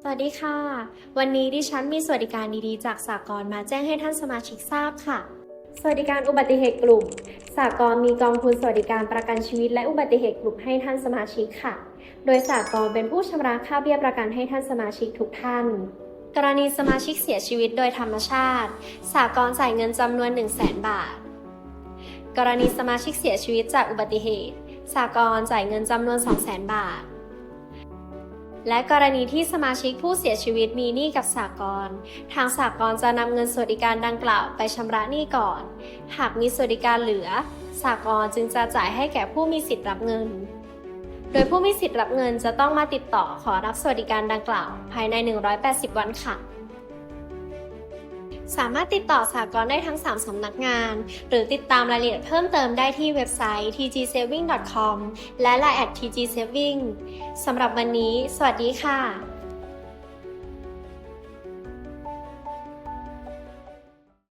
สวัสดีค่ะ วันนี้ดิฉันมีสวัสดิการดีๆ จากสากลมาแจ้งให้ท่านสมาชิกทราบค่ะ สวัสดิการอุบัติเหตุกลุ่มสากลมีกองทุนสวัสดิการประกันชีวิตและอุบัติเหตุกลุ่มให้ท่านสมาชิกค่ะ โดยสากลเป็นผู้ชำระค่าเบี้ยประกันให้ท่านสมาชิกทุกท่าน กรณีสมาชิกเสียชีวิตโดยธรรมชาติ สากลจ่ายเงินจำนวน 1 0 0 0 0แบาท กรณีสมาชิกเสียชีวิตจากอุบัติเหตุ สากลจ่ายเงินจำนวน 2 0 0 0 0 0 บาท และกรณีที่สมาชิกผู้เสียชีวิตมีหนี้กับสากลทางสากลจะนำเงินสวัสดิการดังกล่าวไปชำระหนี้ก่อน หากมีสวัสดิการเหลือสากลจึงจะจ่ายให้แก่ผู้มีสิทธิ์รับเงิน โดยผู้มีสิทธิ์รับเงินจะต้องมาติดต่อขอรับสวัสดิการดังกล่าว ภายใน 180 วันค่ะ สามารถติดต่อสากลได้ทั้ง 3สำนักงาน หรือติดตามรายละเอียดเพิ่มเติมได้ที่เว็บไซต์ tgsaving.com และ line at tgsaving สำหรับวันนี้ สวัสดีค่ะ